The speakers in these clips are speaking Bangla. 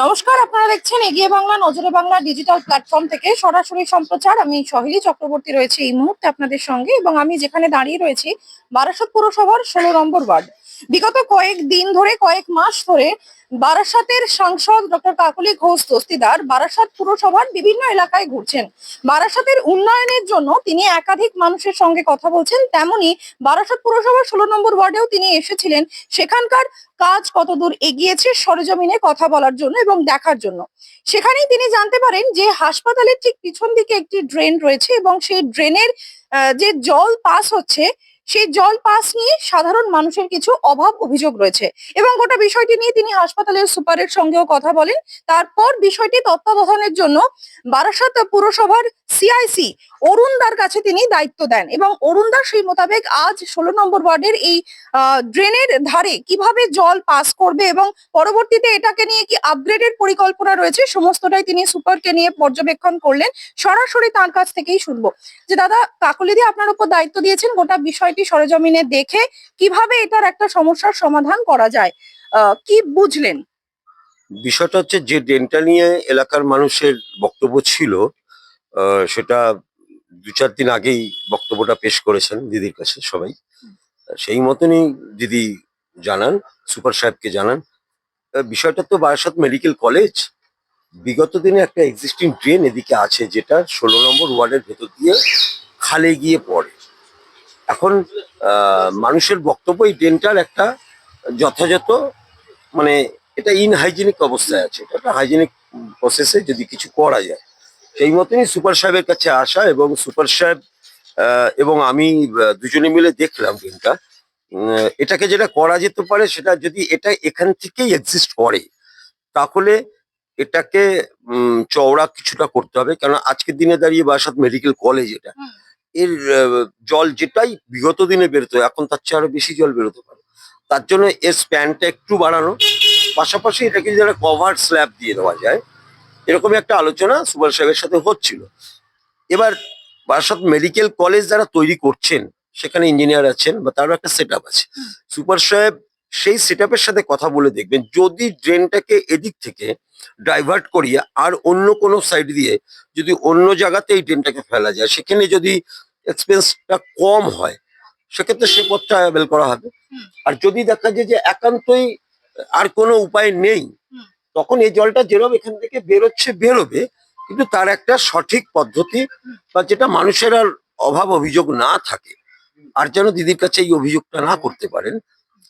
নমস্কার, আপনারা দেখছেন এগিয়ে বাংলা, নজরে বাংলা ডিজিটাল প্ল্যাটফর্ম থেকে সরাসরি সম্প্রচার। আমি সহিলি চক্রবর্তী রয়েছে এই মুহূর্তে আপনাদের সঙ্গে এবং আমি যেখানে দাঁড়িয়ে রয়েছি, বারাসত পুরসভার ষোলো নম্বর ওয়ার্ড। বিগত কয়েক দিন ধরে, কয়েক মাস ধরে বারাসাতের সাংসদ ডক্টর কাকলি ঘোষ, দস্তিদার, বারাসাত পুরসভার বিভিন্ন এলাকায় ঘুরছেন। বারাসাতের উন্নয়নের জন্য তিনি একাধিক মানুষের সঙ্গে কথা বলছেন। তেমনি বারাসাত পুরসভার ষোলো নম্বর ওয়ার্ডেও তিনি এসেছিলেন। সেখানকার কাজ কতদূর এগিয়েছে সরেজমিনে কথা বলার জন্য এবং দেখার জন্য। সেখানেই তিনি জানতে পারেন যে হাসপাতালের ঠিক পিছন দিকে একটি ড্রেন রয়েছে এবং সেই ড্রেনের যে জল পাস হচ্ছে সেই জল পাস নিয়ে সাধারণ মানুষের কিছু অভাব অভিযোগ রয়েছে। এবং গোটা বিষয়টি নিয়ে তিনি হাসপাতালের সুপারের সঙ্গেও কথা বলেন। তারপর বিষয়টি তত্ত্বাবধানের জন্য বারাসাত পুরসভার সিআইসি অরুণদার কাছে তিনি দায়িত্ব দেন এবং অরুণদার সেই মোতাবেক আজ ষোলো নম্বর ওয়ার্ডের এই ড্রেনের ধারে কীভাবে জল পাস করবে এবং পরবর্তীতে এটাকে নিয়ে কি আপগ্রেডের পরিকল্পনা রয়েছে সমস্তটাই তিনি সুপারকে নিয়ে পর্যবেক্ষণ করলেন। সরাসরি তার কাছ থেকেই শুনব। যে দাদা, কাকলিদি আপনার উপর দায়িত্ব দিয়েছেন, গোটা বিষয়টি সরেজমিনে দেখে কীভাবে এটার একটা সমস্যার সমাধান করা যায় কি বুঝলেন? বিষয়টা হচ্ছে যে ড্রেনটা নিয়ে এলাকার মানুষের বক্তব্য ছিল সেটা দু চার দিন আগেই বক্তব্যটা পেশ করেছেন দিদির কাছে সবাই। সেই মতনই দিদি জানান, সুপার সাহেবকে জানান। বিষয়টা তো বারাসাত মেডিকেল কলেজ। বিগত দিনে একটা এক্সিস্টিং ড্রেন এদিকে আছে যেটা ষোলো নম্বর ওয়ার্ডের ভেতর দিয়ে খালে গিয়ে পড়ে। এখন মানুষের বক্তব্য এই ড্রেনটার একটা যথাযথ মানে এটা ইনহাইজেনিক অবস্থায় আছে। এটা হাইজেনিক প্রসেসে যদি কিছু করা যায়। সেই মতনই সুপার সাহেবের কাছে আসা এবং সুপার সাহেব এবং আমি দুজনে মিলে দেখলাম দিনটা। এটাকে যেটা করা যেতে পারে সেটা যদি এটা এখান থেকেই এক্সিস্ট করে তাহলে এটাকে চওড়া কিছুটা করতে হবে। কারণ আজকের দিনে দাঁড়িয়ে বাসাত মেডিকেল কলেজ এটা। এর জল যেটাই বিগত দিনে বেরোতো এখন তার চেয়ে আরও বেশি জল বেরোতে পারে। তার জন্য এর স্প্যানটা একটু বাড়ানো। পাশাপাশি এটাকে একটা কভার স্ল্যাব দিয়ে দেওয়া যায় এরকমই একটা আলোচনা সুবল সাহেবের সাথে হচ্ছিল। এবার বারাসাত মেডিকেল কলেজ যারা তৈরি করছেন সেখানে ইঞ্জিনিয়ার আছেন বা তারও একটা সেট আছে। সুপার সাহেব সেই সেট সাথে কথা বলে দেখবেন যদি ড্রেনটাকে এদিক থেকে ডাইভার্ট করিয়ে আর অন্য কোনো সাইড দিয়ে যদি অন্য জায়গাতে এই ড্রেনটাকে ফেলা যায় সেখানে যদি এক্সপেন্সটা কম হয় সেক্ষেত্রে সে পথটা অ্যাভেল করা হবে। আর যদি দেখা যায় যে একান্তই আর কোনো উপায় নেই। তখন এই জলটা যেরকম এখান থেকে বেরোচ্ছে, বেরোবে, কিন্তু তার একটা সঠিক পদ্ধতি বা যেটা মানুষের আর অভাব অভিযোগ না থাকে। আর যেন দিদির কাছে এই অভিযোগটা না করতে পারেন,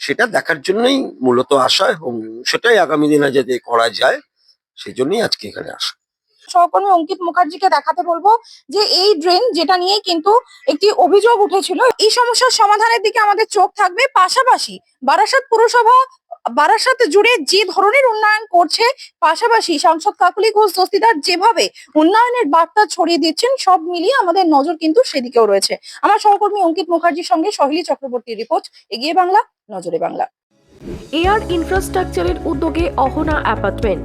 সেটা দেখার জন্যই মূলত আসা এবং সেটাই আগামী দিনে যাতে করা যায় সেই জন্যই আজকে এখানে আসা। সহকর্মী অঙ্কিত মুখার্জিকে দেখাতে বলব যে এই ড্রেন যেটা নিয়ে কিন্তু একটি অভিযোগ উঠেছিল, এই সমস্যার সমাধানের দিকে আমাদের চোখ থাকবে। পাশাপাশি বারাসাত পুরসভা বারাসাত জুড়ে যে ধরনের উন্নয়ন করছে, পাশাপাশি সাংসদ কাকুলি ঘোষ দস্তিদার যেভাবে উন্নয়নের বার্তা ছড়িয়ে দিচ্ছেন, সব মিলিয়ে আমাদের নজর কিন্তু সেদিকেও রয়েছে। আমার সহকর্মী অঙ্কিত মুখার্জির সঙ্গে সহিলি চক্রবর্তীর রিপোর্ট, এগিয়ে বাংলা, নজরে বাংলা। এয়ার ইনফ্রাস্ট্রাকচারের উদ্যোগে অহনা অ্যাপার্টমেন্ট।